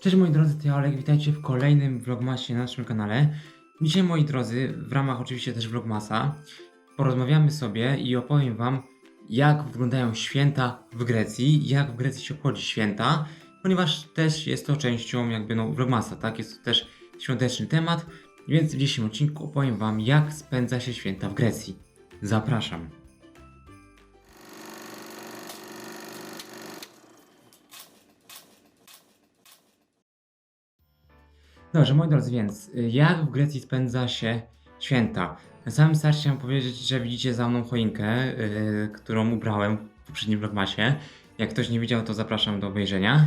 Cześć moi drodzy, to ja Olek, witajcie w kolejnym vlogmasie na naszym kanale. Dzisiaj moi drodzy, w ramach oczywiście też vlogmasa, porozmawiamy sobie i opowiem wam jak wyglądają święta w Grecji, jak w Grecji się obchodzi święta, ponieważ też jest to częścią jakby no vlogmasa, tak? Jest to też świąteczny temat, więc w dzisiejszym odcinku opowiem wam jak spędza się święta w Grecji. Zapraszam. Dobrze, moi drodzy, więc y, jak w Grecji spędza się święta? Na samym starcie chciałem powiedzieć, że widzicie za mną choinkę, yy, którą ubrałem w poprzednim vlogmasie. Jak ktoś nie widział, to zapraszam do obejrzenia.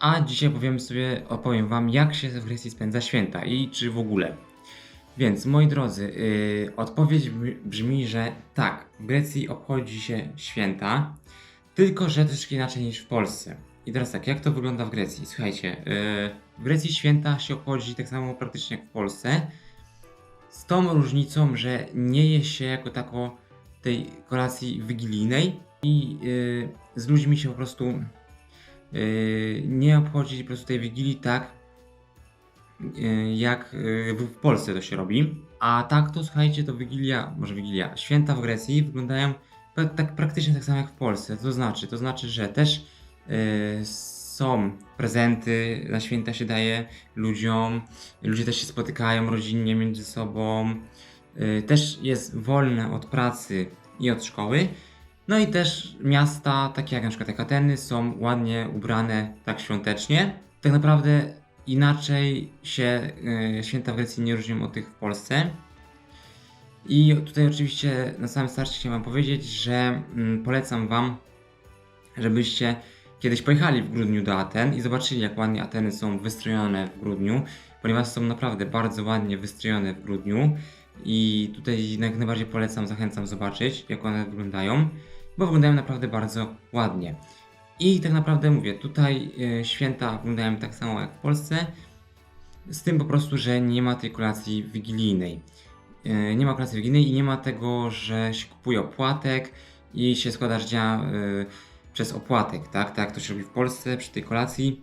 A dzisiaj powiem sobie, opowiem wam, jak się w Grecji spędza święta i czy w ogóle. Więc, moi drodzy, yy, odpowiedź brzmi- że tak, w Grecji obchodzi się święta, tylko że troszeczkę inaczej niż w Polsce. I teraz tak, jak to wygląda w Grecji? Słuchajcie, yy, w Grecji święta się obchodzi tak samo praktycznie jak w Polsce, z tą różnicą, że nie je się jako tako tej kolacji wigilijnej i yy, z ludźmi się po prostu yy, nie obchodzi po prostu tej wigilii tak, yy, jak yy, w, Polsce to się robi. A tak to słuchajcie, to wigilia, może wigilia, święta w Grecji wyglądają tak, praktycznie tak samo jak w Polsce. To znaczy, to znaczy, że też są prezenty, na święta się daje ludziom, ludzie też się spotykają rodzinnie między sobą, yy, też jest wolne od pracy i od szkoły. No i też miasta, takie jak na przykład jak Ateny, są ładnie ubrane tak świątecznie. Tak naprawdę inaczej się yy, święta w Grecji nie różnią od tych w Polsce. I tutaj oczywiście na samym starcie chciałem wam powiedzieć, że mm, polecam wam, żebyście kiedyś pojechali w grudniu do Aten i zobaczyli jak ładnie Ateny są wystrojone w grudniu, ponieważ są naprawdę bardzo ładnie wystrojone w grudniu i tutaj jak najbardziej polecam, zachęcam zobaczyć jak one wyglądają, bo wyglądają naprawdę bardzo ładnie. I tak naprawdę mówię, tutaj e, święta wyglądają tak samo jak w Polsce, z tym po prostu, że nie ma tej kolacji wigilijnej. E, Nie ma kolacji wigilijnej i nie ma tego, że się kupuje opłatek i się składa życzenia e, przez opłatek, tak? Tak jak to się robi w Polsce przy tej kolacji.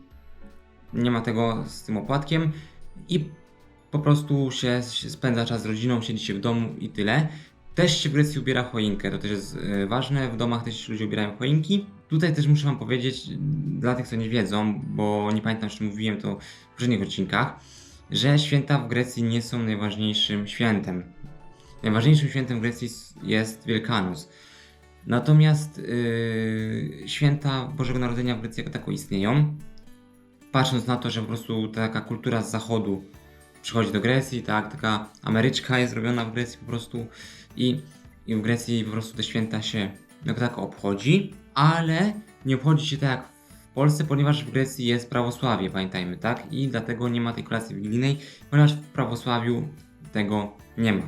Nie ma tego z tym opłatkiem i po prostu się, spędza czas z rodziną, siedzi się w domu i tyle. Też się w Grecji ubiera choinkę, to też jest e, ważne. W domach też ludzie ubierają choinki. Tutaj też muszę Wam powiedzieć, dla tych, co nie wiedzą, bo nie pamiętam, czy mówiłem to w poprzednich odcinkach, że święta w Grecji nie są najważniejszym świętem. Najważniejszym świętem w Grecji jest Wielkanoc. Natomiast yy, święta Bożego Narodzenia w Grecji jako tako istnieją. Patrząc na to, że po prostu taka kultura z zachodu przychodzi do Grecji, tak, taka Ameryczka jest robiona w Grecji po prostu i, i w Grecji po prostu te święta się jako tako obchodzi, ale nie obchodzi się tak jak w Polsce, ponieważ w Grecji jest prawosławie, pamiętajmy, tak, i dlatego nie ma tej kolacji wigilijnej, ponieważ w prawosławiu tego nie ma.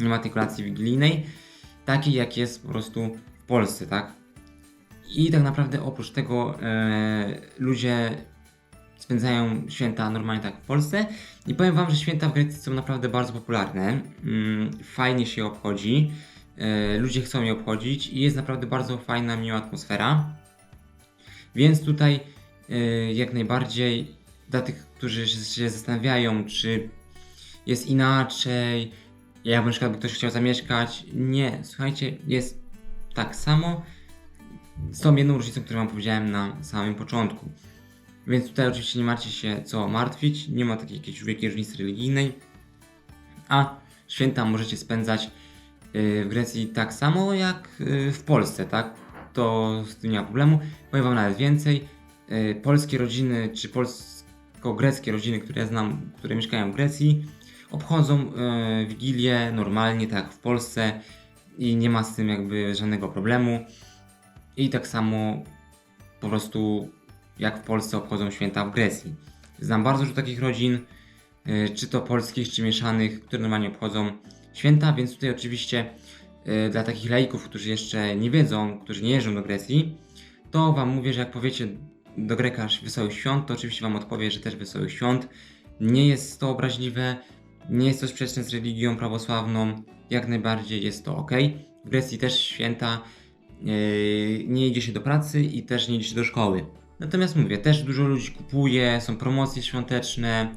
Nie ma tej kolacji wigilijnej takiej jak jest po prostu w Polsce, tak? I tak naprawdę oprócz tego e, ludzie spędzają święta normalnie tak w Polsce i powiem wam, że święta w Grecji są naprawdę bardzo popularne. Mm, fajnie się je obchodzi. E, ludzie chcą je obchodzić i jest naprawdę bardzo fajna, miła atmosfera. Więc tutaj e, jak najbardziej dla tych, którzy się zastanawiają, czy jest inaczej, jakby na przykład ktoś chciał zamieszkać. Nie, słuchajcie, jest tak samo z tą jedną różnicą, którą wam powiedziałem na samym początku. Więc tutaj oczywiście nie macie się co martwić, nie ma takiej jakiejś wielkiej różnicy religijnej, a święta możecie spędzać yy, w Grecji tak samo jak yy, w Polsce, tak? To z tym nie ma problemu. Powiem wam nawet więcej. Yy, Polskie rodziny, czy polsko-greckie rodziny, które ja znam, które mieszkają w Grecji, obchodzą e, Wigilię normalnie, tak jak w Polsce i nie ma z tym jakby żadnego problemu. I tak samo po prostu jak w Polsce obchodzą święta w Grecji. Znam bardzo dużo takich rodzin, e, czy to polskich, czy mieszanych, które normalnie obchodzą święta, więc tutaj oczywiście e, dla takich laików, którzy jeszcze nie wiedzą, którzy nie jeżdżą do Grecji, to Wam mówię, że jak powiecie do Greka Wesołych Świąt, to oczywiście Wam odpowie, że też Wesołych Świąt. Nie jest to obraźliwe, nie jest to sprzeczne z religią prawosławną, jak najbardziej jest to ok. W Grecji też święta yy, nie idzie się do pracy i też nie idzie się do szkoły. Natomiast mówię, też dużo ludzi kupuje, są promocje świąteczne,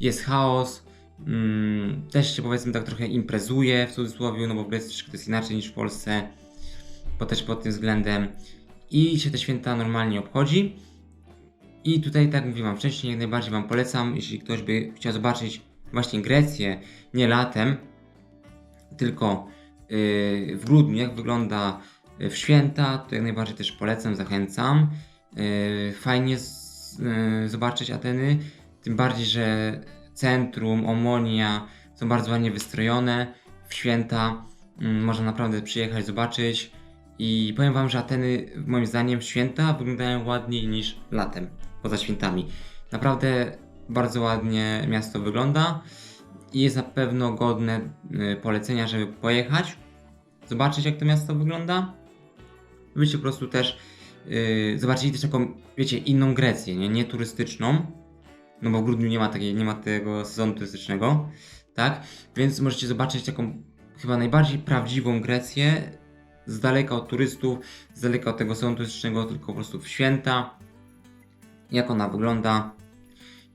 jest chaos. Mm, też się powiedzmy tak trochę imprezuje w cudzysłowie, no bo w Grecji to jest inaczej niż w Polsce, bo też pod tym względem. I się te święta normalnie obchodzi. I tutaj, tak mówiłam wcześniej, jak najbardziej Wam polecam, jeśli ktoś by chciał zobaczyć właśnie Grecję, nie latem, tylko yy, w grudniu, jak wygląda yy, w święta, to jak najbardziej też polecam, zachęcam. Yy, fajnie zobaczyć Ateny, tym bardziej, że centrum, Omonia są bardzo ładnie wystrojone. W święta mm, można naprawdę przyjechać, zobaczyć. I powiem Wam, że Ateny, moim zdaniem, święta wyglądają ładniej niż latem, poza świętami. Naprawdę bardzo ładnie miasto wygląda i jest na pewno godne y, polecenia, żeby pojechać, zobaczyć jak to miasto wygląda. Byście po prostu też yy, zobaczyli też taką, wiecie, inną Grecję, nie, nie turystyczną, no bo w grudniu nie ma, takiej, nie ma tego sezonu turystycznego, tak? Więc możecie zobaczyć taką chyba najbardziej prawdziwą Grecję, z daleka od turystów, z daleka od tego sezonu turystycznego, tylko po prostu w święta, jak ona wygląda.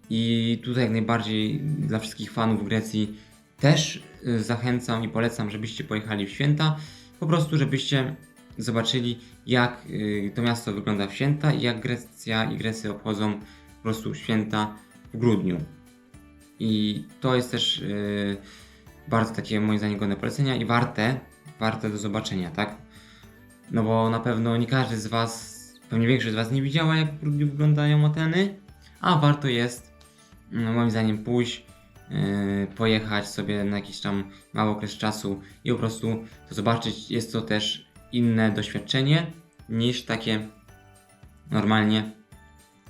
I tutaj jak najbardziej dla wszystkich fanów Grecji też y, zachęcam i polecam, żebyście pojechali w święta, po prostu żebyście zobaczyli jak y, to miasto wygląda w święta i jak Grecja i Grecy obchodzą po prostu święta w grudniu. I to jest też y, bardzo takie moim zdaniem godne polecenia i warte, warte do zobaczenia, tak? No bo na pewno nie każdy z Was, pewnie większość z Was nie widziała jak w grudniu wyglądają Ateny, a warto jest no, moim zdaniem pójść, yy, pojechać sobie na jakiś tam mały okres czasu i po prostu to zobaczyć. Jest to też inne doświadczenie niż takie normalnie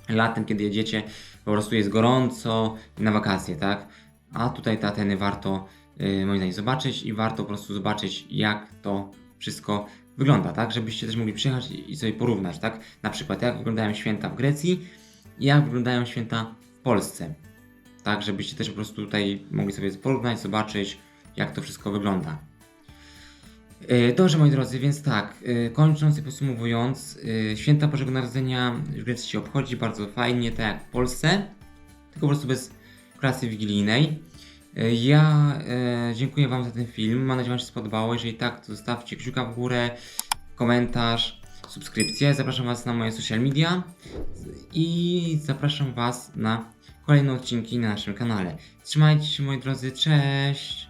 latem, kiedy jedziecie, po prostu jest gorąco na wakacje, tak? A tutaj te Ateny warto yy, moim zdaniem zobaczyć i warto po prostu zobaczyć jak to wszystko wygląda, tak? Żebyście też mogli przyjechać i- sobie porównać, tak? Na przykład jak wyglądają święta w Grecji jak wyglądają święta w Polsce. Tak, żebyście też po prostu tutaj mogli sobie porównać, zobaczyć, jak to wszystko wygląda. Yy, Dobrze, moi drodzy, więc tak, yy, kończąc i podsumowując, yy, święta Bożego Narodzenia w Grecji się obchodzi bardzo fajnie, tak jak w Polsce, tylko po prostu bez klasy wigilijnej. Ja dziękuję Wam za ten film, mam nadzieję, że Wam się spodobało. Jeżeli tak, to zostawcie kciuka w górę, komentarz, subskrypcję. Zapraszam Was na moje social media i zapraszam Was na kolejne odcinki na naszym kanale. Trzymajcie się moi drodzy, cześć!